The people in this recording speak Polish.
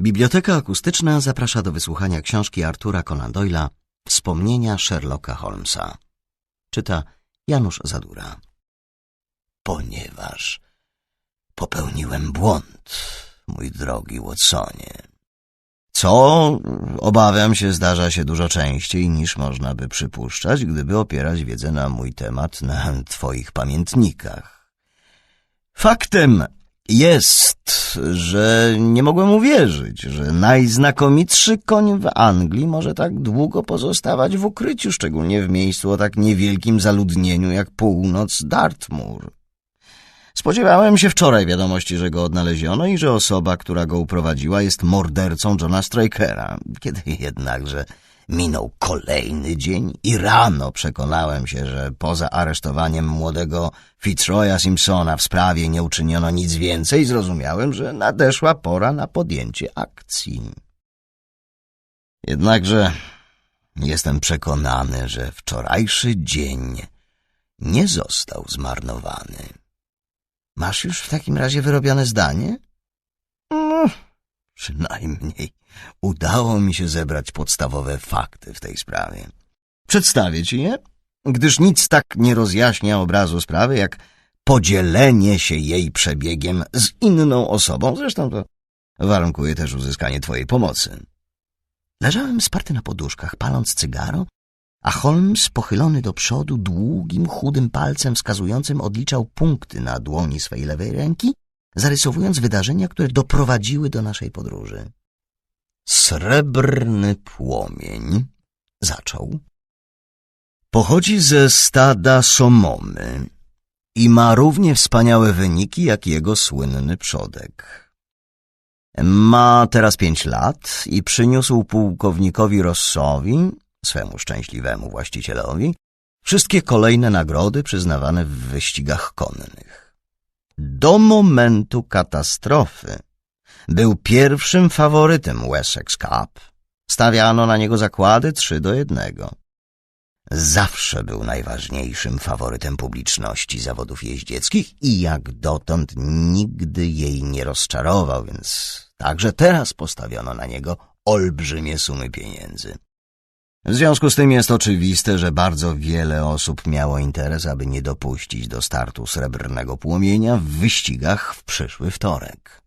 Biblioteka Akustyczna zaprasza do wysłuchania książki Artura Conan Doyle'a Wspomnienia Sherlocka Holmesa. Czyta Janusz Zadura. Ponieważ popełniłem błąd, mój drogi Watsonie. Co, obawiam się, zdarza się dużo częściej niż można by przypuszczać, gdyby opierać wiedzę na mój temat na twoich pamiętnikach. Faktem jest, że nie mogłem uwierzyć, że najznakomitszy koń w Anglii może tak długo pozostawać w ukryciu, szczególnie w miejscu o tak niewielkim zaludnieniu jak północ Dartmoor. Spodziewałem się wczoraj wiadomości, że go odnaleziono i że osoba, która go uprowadziła, jest mordercą Johna Strikera. Kiedy jednakże minął kolejny dzień i rano przekonałem się, że poza aresztowaniem młodego Fitzroya Simpsona w sprawie nie uczyniono nic więcej, zrozumiałem, że nadeszła pora na podjęcie akcji. Jednakże jestem przekonany, że wczorajszy dzień nie został zmarnowany. Masz już w takim razie wyrobione zdanie? Przynajmniej udało mi się zebrać podstawowe fakty w tej sprawie. Przedstawię ci je, gdyż nic tak nie rozjaśnia obrazu sprawy, jak podzielenie się jej przebiegiem z inną osobą. Zresztą to warunkuje też uzyskanie twojej pomocy. Leżałem sparty na poduszkach, paląc cygaro, a Holmes, pochylony do przodu, długim, chudym palcem wskazującym odliczał punkty na dłoni swej lewej ręki, zarysowując wydarzenia, które doprowadziły do naszej podróży. Srebrny płomień, zaczął, pochodzi ze stada Somomy i ma równie wspaniałe wyniki jak jego słynny przodek. Ma teraz pięć lat i przyniósł pułkownikowi Rossowi, swemu szczęśliwemu właścicielowi, wszystkie kolejne nagrody przyznawane w wyścigach konnych. Do momentu katastrofy był pierwszym faworytem Wessex Cup. Stawiano na niego zakłady trzy do jednego. Zawsze był najważniejszym faworytem publiczności zawodów jeździeckich i jak dotąd nigdy jej nie rozczarował, więc także teraz postawiono na niego olbrzymie sumy pieniędzy. W związku z tym jest oczywiste, że bardzo wiele osób miało interes, aby nie dopuścić do startu srebrnego płomienia w wyścigach w przyszły wtorek.